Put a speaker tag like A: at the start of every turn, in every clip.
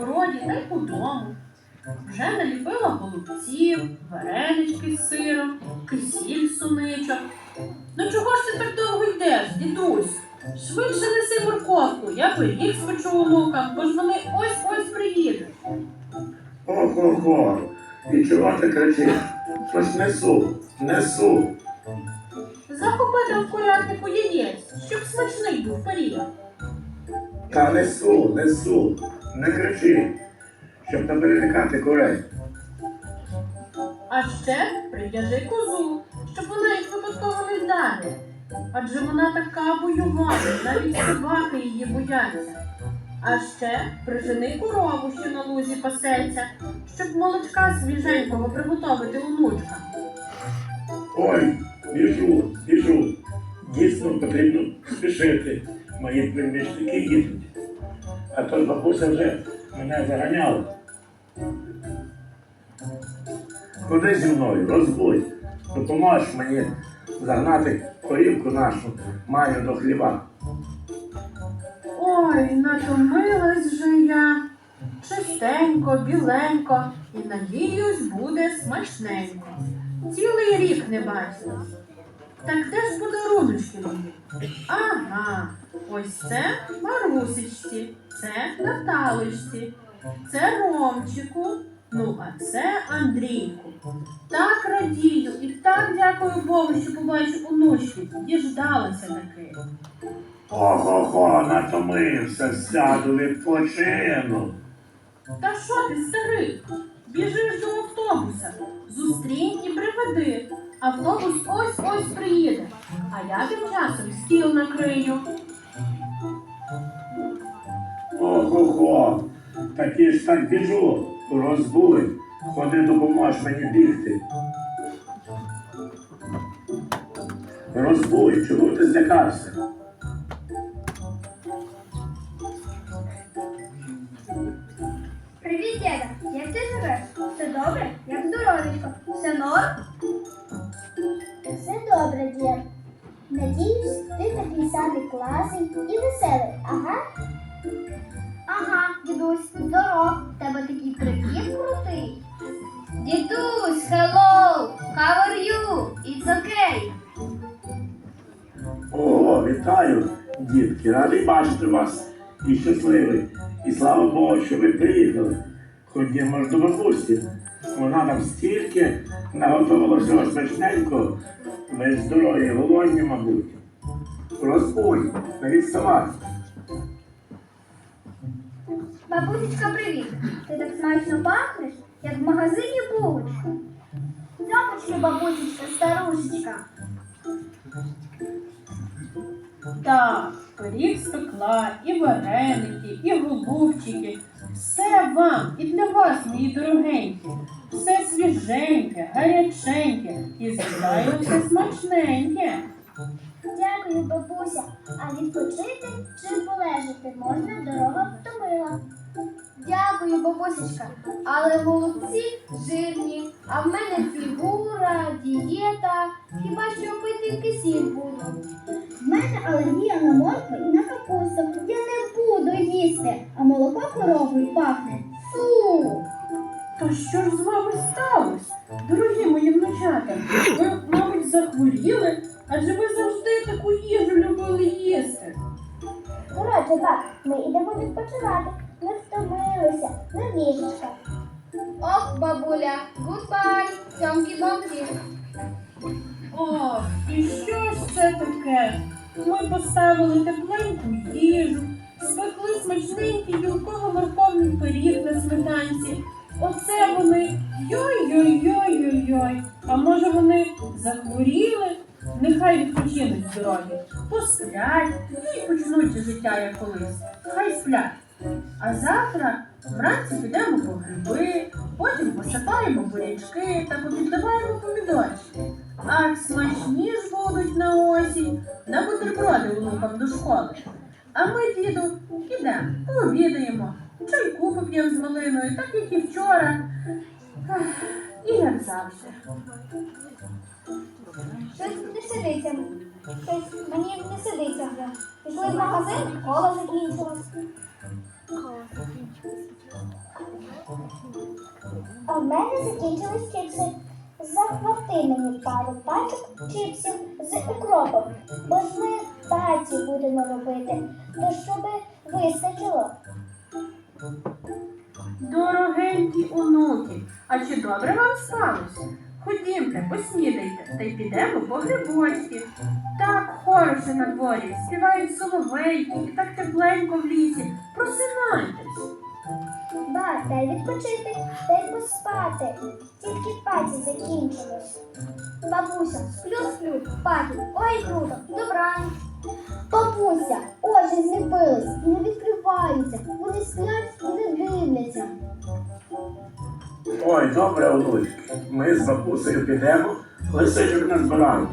A: городі та й дому. Вже наліпила голубців, варенички з сиром, кисіль суничок. Ну чого ж ти так довго йдеш, дідусь? Швидше неси морковку, я пиріг спечу онукам, бо ж вони ось-ось приїдуть.
B: Ого-го, і чого ти кричиш? Щось несу, несу.
A: Захопити в курятнику яєць, щоб смачний був пиріг.
B: Та несу, несу. Не кричи, щоб не перелякати курей.
A: А ще прив'яжи козу, щоб вона їх випадково не вдарила. Адже вона така боювана, навіть собаки її бояться. А ще прижени корову, що на лузі пасеться, щоб молочка свіженького приготовити онучка.
B: Ой, біжу, біжу. Дійсно потрібно спішити. Мої приміщники їдуть. А то бабуся вже мене заганяла. Ходи зі мною, розбудь. Допоможеш мені загнати корівку нашу маю до хліба.
A: Ой, натомилась же я. Чистенько, біленько, і надіюсь, буде смачненько. Цілий рік не бачила. Так де ж подаруночки мої? Ага, ось це Марусечці, це Наталочці, це Ромчику, ну а це Андрійку. Так радію і так дякую Богу, що побачу онучки. Діждалася таки.
B: Ого-го, натомився, сяду відпочину.
A: Та що ти, старий? Біжиш до автобуса. Зустрінь і приведи. Автобус ось-ось приїде. А я тим часом стіл накрию.
B: Ого-го, таки ж так біжу, розбудь. Ходи допомож мені бігти. Розбудь, чого ти злякався?
C: Привіт, діда! Як ти живеш? Все добре? Як здоровечко? Все норм?
D: Все добре, дід. Надіюсь, ти такий самий класний і веселий, ага?
C: Дідусь, здоров. Тебе такий привіт крутий. Дідусь, hello! How are you? It's okay.
B: Ого, вітаю, дітки, радий бачити вас і щасливий. І слава Богу, що ви приїхали. Ходімо ж до бабусі. Вона нам стільки наготовила всього смачненького. Ми здорові, голодні, мабуть. Розбудь, не відставай.
C: Бабусечка, привіт. Ти так смачно пахнеш, як в магазині булочка. Цьомочки, бабусечка, старушечка.
A: Так, пиріг спекла, і вареники, і голубчики. Все вам і для вас, мої дорогенькі. Все свіженьке, гаряченьке і звичайно все смачненьке.
D: Дякую, бабуся. А відпочити чи полежати можна, дорога втомила.
C: Дякую, бабусечка. Але молодці жирні, а в мене фігура, дієта. Хіба що пити кисіль буду.
D: В мене алергія на моркву і на капусту. Я не буду їсти, а молоко коровою пахне. Фу!
A: Та що ж з вами сталося? Дорогі мої внучата, ви, мабуть, захворіли, адже ви завжди таку їжу любили їсти.
D: Коротше, так, ми йдемо відпочивати. Ми втомилися. На ліжечка.
C: Ох, бабуля, гудбай, цьомкі домки.
A: Ох, і що ж це таке? Ми поставили тепленьку їжу, спекли смачненький білково-морковний пиріг на сметанці. Оце вони йой-йой-йой-йой-йой. А може вони захворіли? Нехай відпочинуть здорові, посплять і почнуть життя як колись. Хай сплять. А завтра вранці підемо по гриби, потім посипаємо бурячки та попідливаємо помідорчики. Ах, смачні ж будуть на осінь, на бутерброди онукам до школи. А ми, діду, підемо, пообідаємо, чайку поп'ємо з малиною, так як і вчора. І як завжди.
C: Щось не сидиться. Щось мені не сидиться вже. Пішли в магазин, кола закінчилась.
D: А в мене закінчились чипси. Захвати мені пару пачок чипсів з укропом, бо ж ми таці будемо робити, то щоб вистачило.
A: Дорогенькі онуки, а чи добре вам сталося? Ходімте, поснідайте, та й підемо по грибочки. Так хороше на дворі, співають соловейки і так тепленько в лісі. Просинайтесь.
D: Дай відпочити, дай поспати. Тільки паті закінчилось.
C: Бабуся, сплю, сплю, паті, ой, круто, добраніч.
D: Бабуся, очі зліпились не відкриваються. Вони сплять і не дивляться.
B: Ой, добре, онучки. Ми з бабусею підемо, лисичок назбираємо.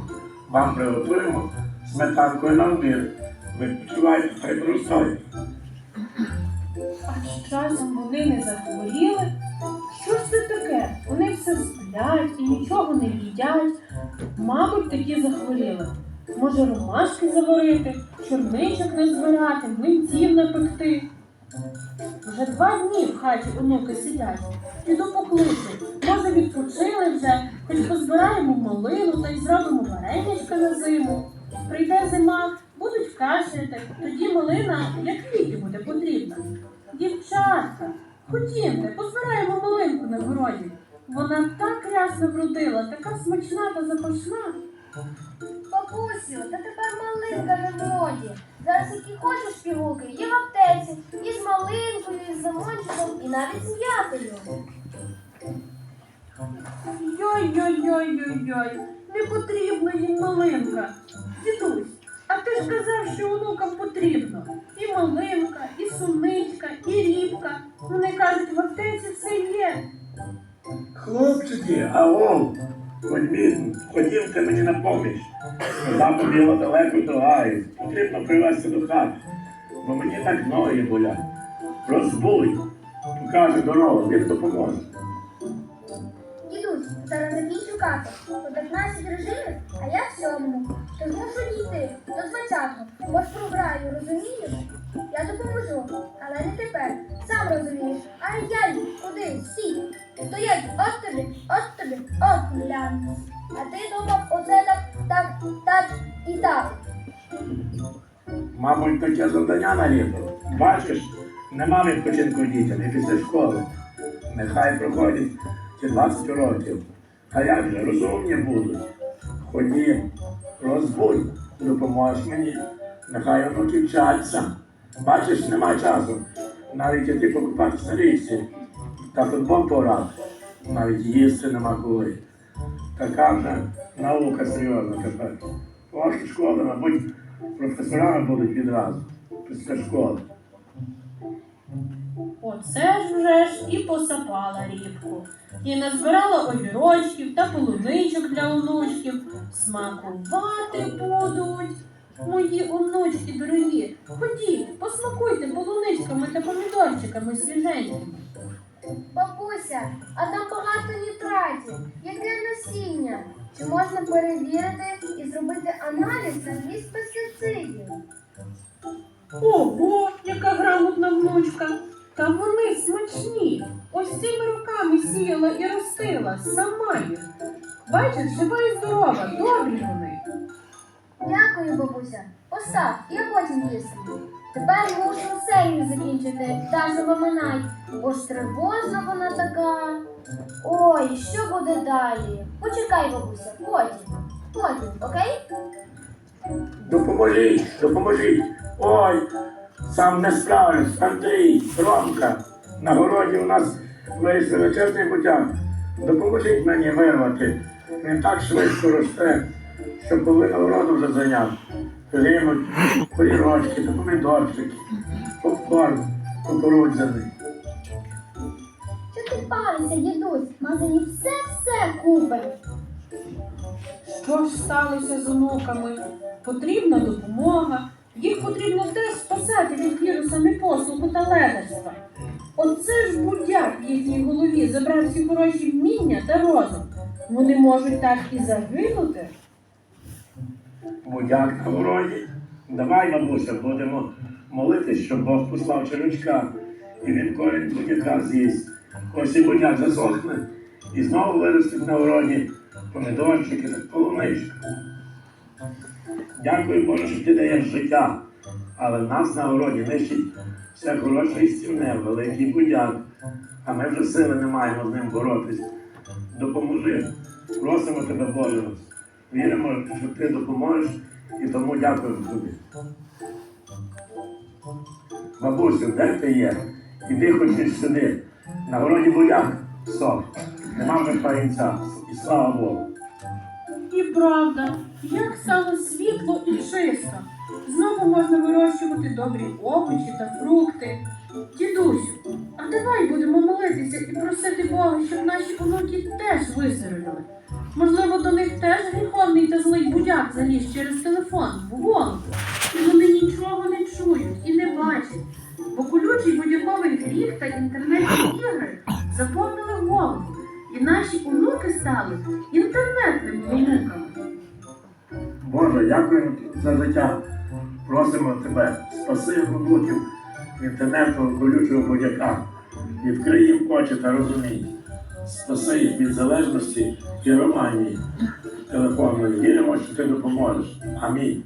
B: Вам приготуємо сметанкою на обід. Ви почуваєте, хай
A: часом вони не захворіли. Що ж це таке? Вони все сплять і нічого не їдять. Мабуть, такі захворіли. Може, ромашки заварити, чорничок назбирати, млинців напекти. Вже два дні в хаті онуки сидять. Піду покличу. Може, відпочили вже, хоч позбираємо малину та й зробимо варенячка на зиму. Прийде зима, будуть кашляти, тоді малина як ліки буде потрібна. Дівчатка, ходімте, позбираємо малинку на городі. Вона так рясно вродила, така смачна та запашна.
C: Бабусю, та тепер малинка не в моді. Зараз які хочеш пігулки, є в аптеці. І з малинкою, і з лимончиком, і навіть з м'ятою.
A: Йой-йой-йой-йой-йой, не потрібна їм малинка. Дідусь, а ти ж казав, що онукам потрібно. І малинка,
B: Аго, ходіть, ходімте мені на поміч. Вода побігла далеко до гаю. Потрібно привезти до хати, бо мені так ноги болять. Розбуй, покаже дорогу, він допоможе.
C: Дідусь, зараз закінчу кати. По 15 режимів, а я в сьомому. Тож мушу дійти до 20-го. Бо ж програю, розумієш? Я допоможу, але не тепер. Сам розумієш. Ай-яй, куди? Стій. Стоять, от тобі, от тобі, от глянь. А ти думав, оце так, так, так і так.
B: Мабуть, таке завдання на літо. Бачиш, нема відпочинку дітям і після школи. Нехай проходять ці 20 років. А як же розумні будуть? Ходім, розбудь, допоможеш мені. Нехай онуки вчаться. Бачиш, нема часу. Навіть іти покупатися річці. Та футбол пора. Навіть їсти нема коли. Така вже наука серйозна тепер. Ваші школи, мабуть, професорами будуть відразу після школи.
A: Оце ж вже ж і посапала рібку. І назбирала огірочків та полуничок для онучків. Смакувати будуть. Мої онучки дорогі, ходіть, посмакуйте полуничками та помідорчиками свіженькими.
C: Бабуся, а там багато нітратів. Яке насіння? Чи можна перевірити і зробити аналіз на вміст пестицидів?
A: Ого, яка грамотна внучка! Та вони смачні. Ось цими руками сіяла і ростила, сама їх. Бачиш, жива і здорова, добрі вони.
C: Дякую, бабуся. Постав, я потім їстиму. Тепер мушу серію закінчити, Даша Маминай, бо ж тривожна вона така. Ой, що буде далі? Почекай, бабуся, потім. Потім, окей?
B: Допоможіть, допоможіть. Ой, сам не справлюсь. Андрій, Ромка. На городі у нас вийшли вечірній потяг. Допоможіть мені вирвати. Він так швидко росте, що половину городу вже зайняв. Огірочки, та помідорчики, попкорн кукурудзяний.
D: Що ти паришся, дідусь? В магазині все-все купить.
A: Що ж сталося з онуками? Потрібна допомога. Їх потрібно теж спасати від віруса непослуху та ледерства. Оце ж будяк в їхній голові забрав всі хороші вміння та розум. Вони можуть так і загинути.
B: Будяк на городі. Давай, бабуся, будемо молитись, щоб Бог послав червячка, і він корінь будяка з'їсть. Ось і будяк засохне, і знову виростуть на городі помідорчики полуничка. Дякую Боже, що ти даєш життя, але нас на городі нищить все хороше і стівне, великий будяк, а ми вже сили не маємо з ним боротись. Допоможи. Просимо тебе, Боже. Віримо, що ти допоможеш і тому дякуємо тобі. Бабусю, де ти є? Іди хоч сюди. На городі буряк сок. Нема вже паїнця. І слава Богу.
A: І правда, як стало світло і чисто. Знову можна вирощувати добрі овочі та фрукти. Дідусю, а давай будемо молитися і просити Бога, щоб наші онуки теж виздоровіли. Можливо, до них теж гріховний та злий будяк заліз через телефон в голову. І вони нічого не чують і не бачать. Бо колючий будь-яковий гріх та інтернетні ігри заповнили голову. І наші онуки стали інтернетними онуками.
B: Боже, дякуємо за життя. Просимо тебе, спаси онуків інтернетного колючого будяка. Відкрий їм очі та розуміння. Спаси від залежності і романії телефонної. Віримо, що ти допоможеш. Амінь.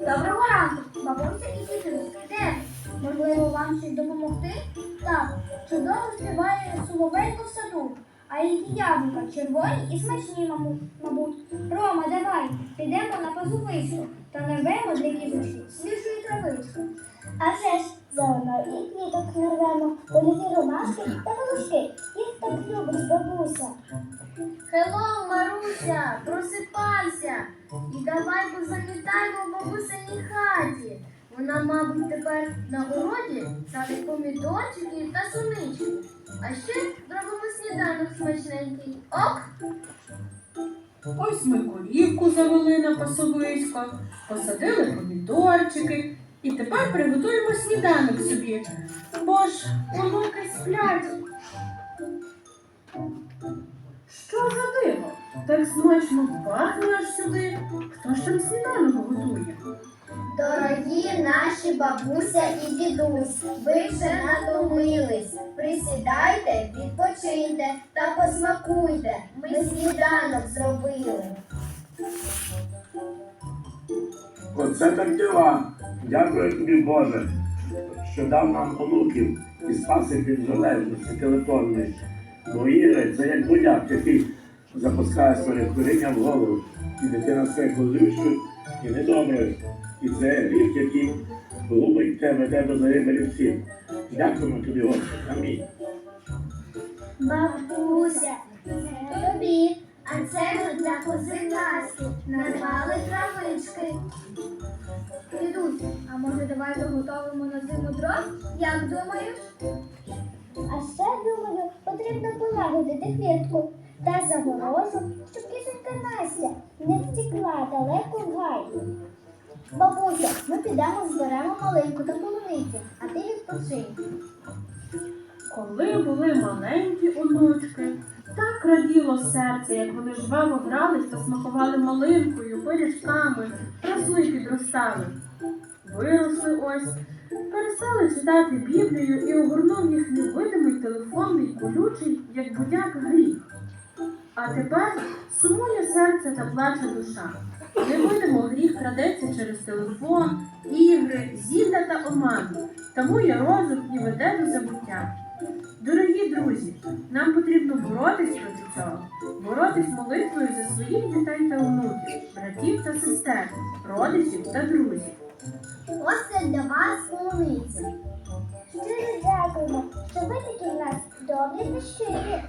C: Доброго ранку, бабуся і дідусь. Де? Можливо, вам щось допомогти? Так, чудово співає соловейко в саду. А які яблука червоні і смачні, мабуть. Рома, давай, підемо на пазухисько та нарвемо для кізочки свіжої травички.
D: А вже ж зелено і квіток нарвемо, політі ромашки та волошки. Їх так любить бабуся.
C: Хеллоу, Маруся, просипайся і давай позамітаємо в бабусиній хаті. Вона, мабуть, тепер на городі садить помідорчики та сунички. А ще зробимо сніданок смачненький. Ок?
A: Ось ми корівку завели на пасовисько, посадили помідорчики і тепер приготуємо сніданок собі. Бо ж онуки сплять. Що за диво? Так смачно пахне аж сюди. Хто ж там сніданок готує?
C: Дорогі наші бабуся і дідусь, ви вже натомились. Присідайте, відпочиньте та посмакуйте. Ми сніданок зробили.
B: Оце так діла. Дякую тобі, Боже, що дав нам онуків і спас їх від залежності телефонної. Бо ігри це як будяк, який запускає своє коріння в голову. І дитина стає колючою і недоброю. І це гріх, який глубить тебе, де до загибелі всіх. Дякуємо тобі, Господи. Амінь.
C: Бабуся, тобі, а це ми для кози Насті. Нарвали травички. Дідусь, а може давай заготовимо на зиму дров? Як думаєш?
D: А ще, думаю, потрібно полагодити квітку та загорожу, щоб кисонька Настя не втекла далеко в гай. Бабуся, ми підемо зберемо маленьку та полуницю, а ти відпочинь.
A: Коли були маленькі онучки, так раділо серце, як вони жваво грались та смакували малинкою, пиріжками, росли підростали. Виросли ось, перестали читати Біблію і огорнув їх невидимий телефонний колючий, як будяк гріх. А тепер сумує серце та плаче душа. Невидимо гріх крадеться через телефон, ігри, зілля та оману, тамує розум і веде до забуття. Дорогі друзі, нам потрібно боротись проти цього, боротись молитвою за своїх дітей та онуків, братів та сестер, родичів та друзів.
C: Ось для вас полуниця.
D: Щиро дякуємо, що ви такі в нас добрі та щирі.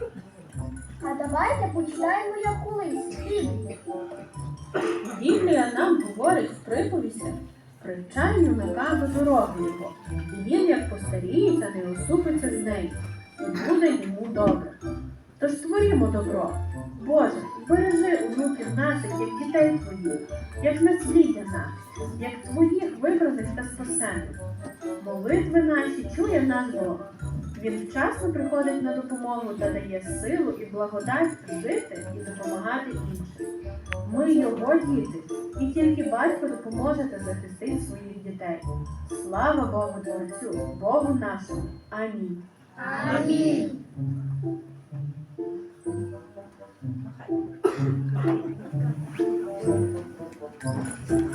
C: А давайте почитаємо як колись.
A: Біблія нам говорить в приповістях, привчай юнака до його, і він, як постаріється, не осупиться з нею, і буде йому добре. Тож створімо добро. Боже, бережи онуків наших, як дітей твоїх, як насліддя наше, як твоїх вибраних та спасених. Молитви наші чує наш Бог. Він вчасно приходить на допомогу та дає силу і благодать жити і допомагати іншим. Ми його діти, і тільки батько допоможе та захистить своїх дітей. Слава Богу Творцю, Богу нашому. Амінь.
C: Амінь.
A: Амінь.